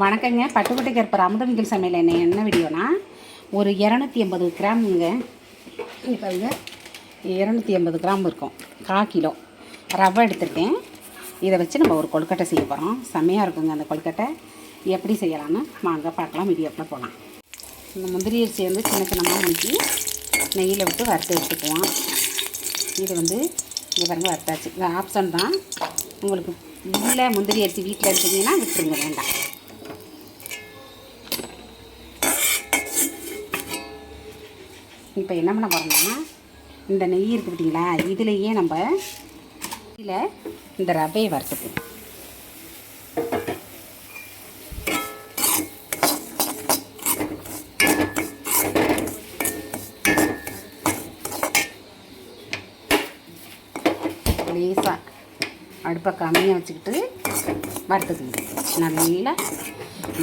வணக்கங்க. பட்டுக்கோட்டை கருப்பர் அமுதமிகள் சமையல் என்ன என்ன வீடியோனா? ஒரு இரநூத்தி எண்பது கிராமுங்க. இப்போ இரநூத்தி எண்பது கிராம் இருக்கும். கால் கிலோ. ரவை எடுத்திருக்கேன். இதை வச்சு நம்ம ஒரு கொழுக்கட்டை செய்ய போகிறோம் செம்மையாக இருக்குங்க அந்த கொழுக்கட்டை. எப்படி செய்யலாம்னு வாங்க பார்க்கலாம். வீடியோக்குள்ள போகலாம் இந்த முந்திரி அரிசி வந்து சின்ன சின்னமாக முறுக்கி நெய்யில் விட்டு வறுத்து எடுத்துக்குவோம். இது வந்து இங்கே பாருங்க வறுத்தாச்சு. இந்த ஆப்ஷன் தான். உங்களுக்கு இல்லை முந்திரி அரிசி வீட்டில் இருந்தீங்கன்னா விட்டுருங்க வேண்டாம். இப்போ என்ன பண்ண போகிறோம்னா இந்த நெய் இருக்குது பார்த்தீங்களா இதுலேயே நம்ம இதில் இந்த ரவையை வறுத்துக்கு லேசாக அடுப்பை கம்மியாக வச்சுக்கிட்டு வறுத்துக்குங்க நல்லா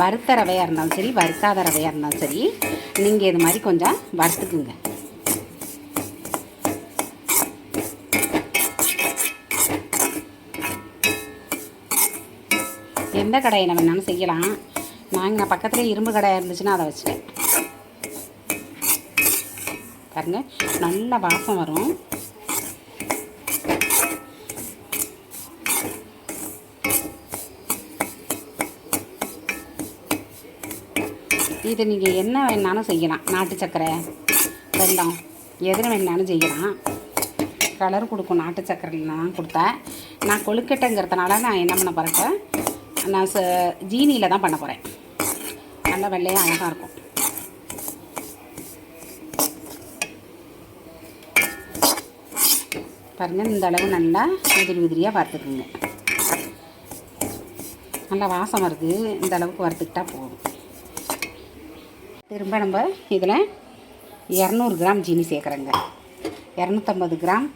வறுத்த ரவையாக இருந்தாலும் சரி வறுக்காத ரவையாக இருந்தாலும் சரி நீங்கள் இது மாதிரி கொஞ்சம் வறுத்துக்குங்க. எந்த கடையை நம்ம வேணாலும் செய்யலாம். நாங்கள் நான் பக்கத்துலேயே இரும்பு கடை இருந்துச்சுன்னா அதை வச்சுட்டேன். பாருங்க நல்ல வாசம் வரும். இது நீங்கள் என்ன வேணாலும் செய்யலாம். நாட்டு சர்க்கரை வெல்லம் எதில் வேணாலும் செய்யலாம். கலர் கொடுக்கும் நாட்டு சர்க்கரையில் நான் கொடுத்தேன். நான் கொழுக்கட்டைங்கிறதுனால நான் என்ன பண்ண போகிறேன் நான் ச ஜீனியில் தான் பண்ண போகிறேன் நல்லா வெள்ளையாக அழகாக இருக்கும். பாருங்கள் இந்த அளவு நல்லா உதிரி உதிரியாக வறுத்துக்குங்க. நல்லா வாசம் வருது. இந்த அளவுக்கு வறுத்துக்கிட்டா போதும். திரும்ப நம்ம இதில் இரநூறு கிராம் ஜீனி சேர்க்குறேங்க. இரநூத்தம்பது கிராம்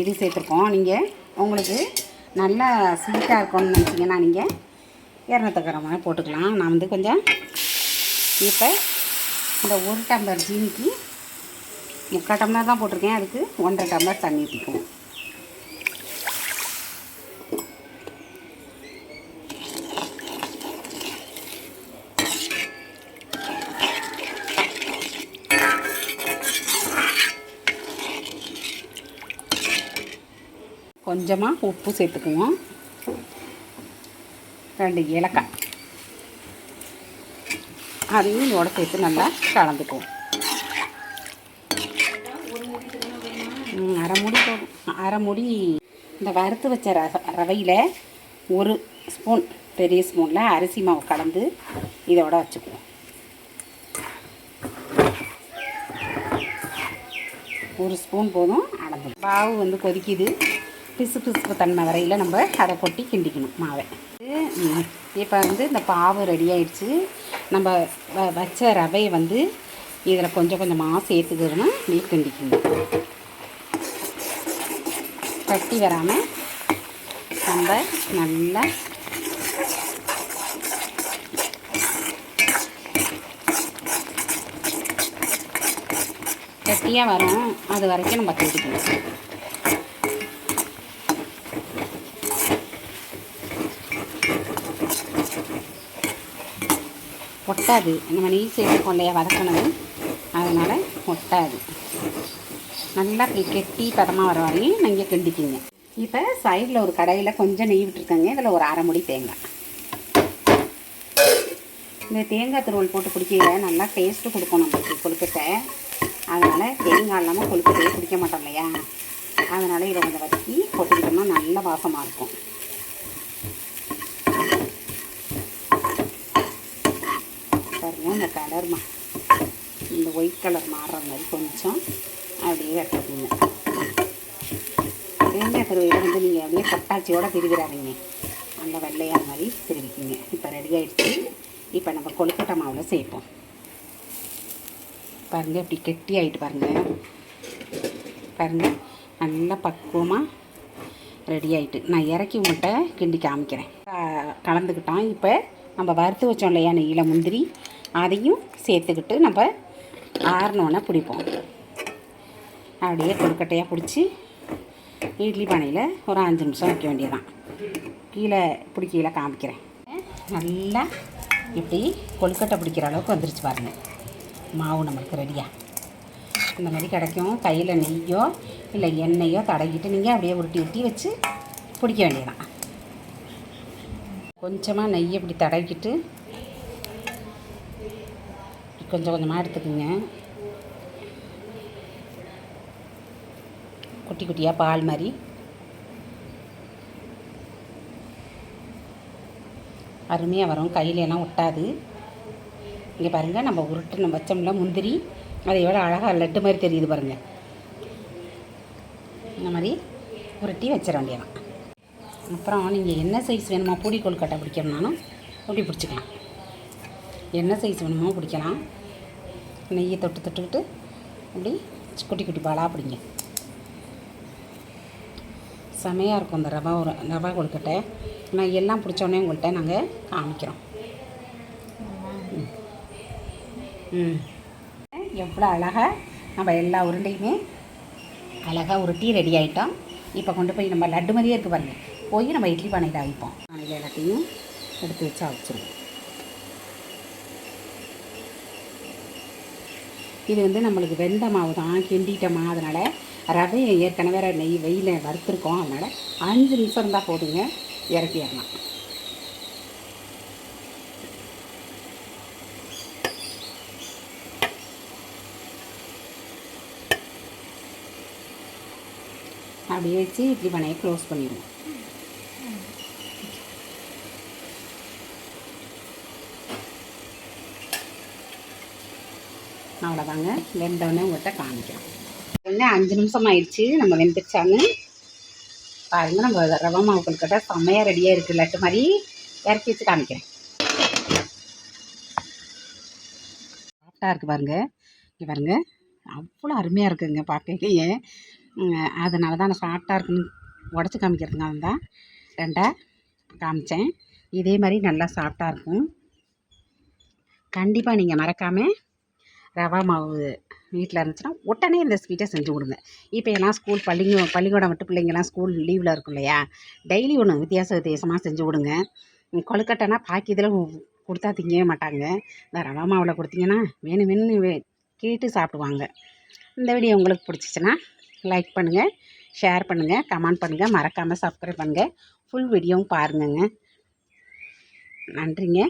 இது சேர்த்துருக்கோம். நீங்கள் உங்களுக்கு நல்லா ஸ்வீட்டாக இருக்கும்னு நினச்சிங்கன்னா நீங்கள் இரநூத்தி கிராம் போட்டுக்கலாம். நான் வந்து கொஞ்சம் இப்போ இந்த ஒரு டம்ளர் ஜீனிக்கு முக்கால் டம்ளர் தான் போட்டிருக்கேன். அதுக்கு ஒன்றரை டம்ளர் தண்ணி ஊற்றிக்குவோம் கொஞ்சமாக உப்பு சேர்த்துக்குவோம். ரெண்டு ஏலக்காய். அதையும் இதோட சேர்த்து நல்லா கலந்துக்குவோம். அரைமுடி அரை போதும். அரைமுடி இந்த வறுத்து வச்ச ர ரவையில் ஒரு ஸ்பூன் பெரிய ஸ்பூனில் அரிசி மாவு கலந்து இதோட வச்சுக்குவோம். ஒரு ஸ்பூன் போதும் அளந்து. மாவு வந்து கொதிக்குது. பிசு பிசுப்பு தன்மை வரையில் நம்ம அதை கொட்டி கிண்டிக்கணும் மாவை. இப்போ வந்து இந்த பாவு ரெடி ஆயிடுச்சு. நம்ம வ வச்ச ரவையை வந்து இதில் கொஞ்சம் கொஞ்சமாக சேர்த்துக்கிறோன்னா நீ கிண்டிக்கணும் கட்டி வராமல் நம்ம நல்லா கட்டியாக வரும். அது வரைக்கும் நம்ம கிண்டிக்கணும் ஒட்டாது. நம்ம நெய் சேர்த்துக்கோம் இல்லையா வதக்கணும். அதனால் ஒட்டாது. நல்லா இப்படி கெட்டி பதமாக வர வரையும் நீங்கள் கிண்டிக்கிங்க. இப்போ சைடில் ஒரு கடையில் கொஞ்சம் நெய் விட்டுருக்கங்க. இதில் ஒரு அரை முடி தேங்காய். இந்த தேங்காய் துருவல் போட்டு குடிக்க நல்லா டேஸ்ட்டு கொடுக்கும் நம்மளுக்கு கொழுக்கட்டை அதனால் தேங்காய் இல்லாமல் கொழுக்கட்டையே குடிக்க மாட்டோம் இல்லையா? அதனால் இதை கொஞ்சம் வதக்கி கொட்டிக்கிட்டோம்னா நல்ல வாசமாக இருக்கும். பாருங்கள் இந்த கலர் மா இந்த ஒயிட் கலர் மாறுற மாதிரி கொஞ்சம் அப்படியே எடுத்துக்கோங்க தேங்காய் துருவையில் வந்து நீங்கள் அப்படியே கொட்டாச்சியோட திருவிடாதீங்க. அந்த வெள்ளையாக மாதிரி திருவிக்கிங்க. இப்போ ரெடி ஆகிடுச்சு இப்போ நம்ம கொழுக்கட்டை மாவில் சேர்ப்போம். பாருங்கள் இப்படி கெட்டி ஆகிட்டு பாருங்கள் பாருங்கள் நல்லா பக்குவமாக ரெடி ஆகிட்டு நான் இறக்கி உங்கள்கிட்ட கிண்டி காமிக்கிறேன். க- கலந்துக்கிட்டோம் இப்போ நம்ம வறுத்து வச்சோம் இல்லையா நெய்யில் முந்திரி. அதையும் சேர்த்துக்கிட்டு நம்ம ஆறினோன்னே பிடிப்போம். அப்படியே கொழுக்கட்டையாக பிடிச்சி இட்லி பானையில் ஒரு அஞ்சு நிமிஷம் வைக்க வேண்டியதான் கீழே பிடிக்கையில் கீழே காமிக்கிறேன். நல்லா இப்படி கொழுக்கட்டை பிடிக்கிற அளவுக்கு வந்துருச்சு பாருங்கள் மாவு நம்மளுக்கு ரெடியாக இந்த மாதிரி கிடைக்கும். கையில் நெய்யோ இல்லை எண்ணெயோ தடவிட்டு நீங்கள் அப்படியே உருட்டி உருட்டி வச்சு பிடிக்க வேண்டியதான் கொஞ்சமாக நெய்யை இப்படி தடவிக்கிட்டு கொஞ்சம் கொஞ்சமாக எடுத்துக்கோங்க. குட்டி குட்டியாக பால் மாதிரி. அருமையாக வரும். கையிலலாம் ஒட்டாது. இங்கே பாருங்கள் நம்ம உருட்டு நம்ம வச்சோம்ல முந்திரி. அதை விட அழகாக லட்டு மாதிரி தெரியுது பாருங்கள் இந்த மாதிரி உருட்டி வச்சிட வேண்டியதான் அப்புறம் நீங்கள் என்ன சைஸ் வேணுமோ பூடி கொழுக்கட்டை பிடிக்கணும்னாலும் அப்படி பிடிச்சிக்கலாம். என்ன சைஸ் வேணுமோ பிடிக்கலாம். நெய்யை தொட்டு தொட்டுக்கிட்டு அப்படி குட்டி குட்டி பாலாக பிடிங்க. செமையாக இருக்கும் இந்த ரவா ஒரு ரவா கொழுக்கட்டை. நான் எல்லாம் பிடிச்சோடனே உங்கள்கிட்ட நாங்கள் காமிக்கிறோம். ம். எவ்வளோ அழகாக நம்ம எல்லா உருண்டையுமே அழகாக உருட்டி ரெடி ஆகிட்டோம் இப்போ கொண்டு போய் நம்ம லட்டு மாதிரியே இருக்குது பாருங்கள் போய் நம்ம இட்லி பானையில் அவிப்போம். பானையில் எல்லாத்தையும் எடுத்து வச்சு அவிச்சிருவோம். இது வந்து நம்மளுக்கு வெந்த மாவு தான் கிண்டிட்டோமா அதனால் ரவையை ஏற்கனவே நெய் வெயில் வறுத்துருக்கோம். அதனால் அஞ்சு நிமிஷம் இருந்தால் போதுங்க. இறக்கிடலாம் அப்படியே வச்சு இட்லி பண்ணையை க்ளோஸ் பண்ணிடுவோம். அவ்வளோதாங்க வெந்தவொடனே உங்கள்கிட்ட காமிக்கிறேன். என்ன அஞ்சு நிமிஷம் ஆயிடுச்சு. நம்ம வெந்துருச்சான்னு பாருங்க. நம்ம ரவா மாவு கொழுக்கட்டை செம்மையாக ரெடியாக இருக்குது லட்டு மாதிரி இறக்கி வச்சு காமிக்கிறேன். சாஃப்டாக இருக்குது பாருங்க. இங்கே பாருங்க. அவ்வளோ அருமையாக இருக்குங்க பார்க்கலையே அதனால தான் நான் சாஃப்டாக இருக்குன்னு உடச்சி காமிக்கிறதுனால தான் ரெண்டாக காமிச்சேன். இதே மாதிரி நல்லா சாஃப்டாக இருக்கும். கண்டிப்பாக நீங்கள் மறக்காமல் ரவா மாவு வீட்டில் இருந்துச்சுன்னா உடனே இந்த ஸ்வீட்டை செஞ்சு கொடுங்க. இப்போ எல்லாம் ஸ்கூல் பள்ளிங்க பள்ளிக்கூடம் விட்டு பிள்ளைங்கலாம் ஸ்கூல் லீவில் இருக்கும் இல்லையா? டெய்லி ஒன்று வித்தியாச வித்தியாசமாக செஞ்சு கொடுங்க. கொழுக்கட்டைனா பாக்கி இதில் கொடுத்தா திங்கவே மாட்டாங்க. இந்த ரவா மாவில் கொடுத்தீங்கன்னா வேணும் வேணும்னு வே கேட்டு சாப்பிடுவாங்க. இந்த வீடியோ உங்களுக்கு பிடிச்சிச்சின்னா லைக் பண்ணுங்கள் ஷேர் பண்ணுங்கள் கமெண்ட் பண்ணுங்கள் மறக்காமல் சப்ஸ்கிரைப் பண்ணுங்கள் ஃபுல் வீடியோவும் பாருங்கங்க. நன்றிங்க.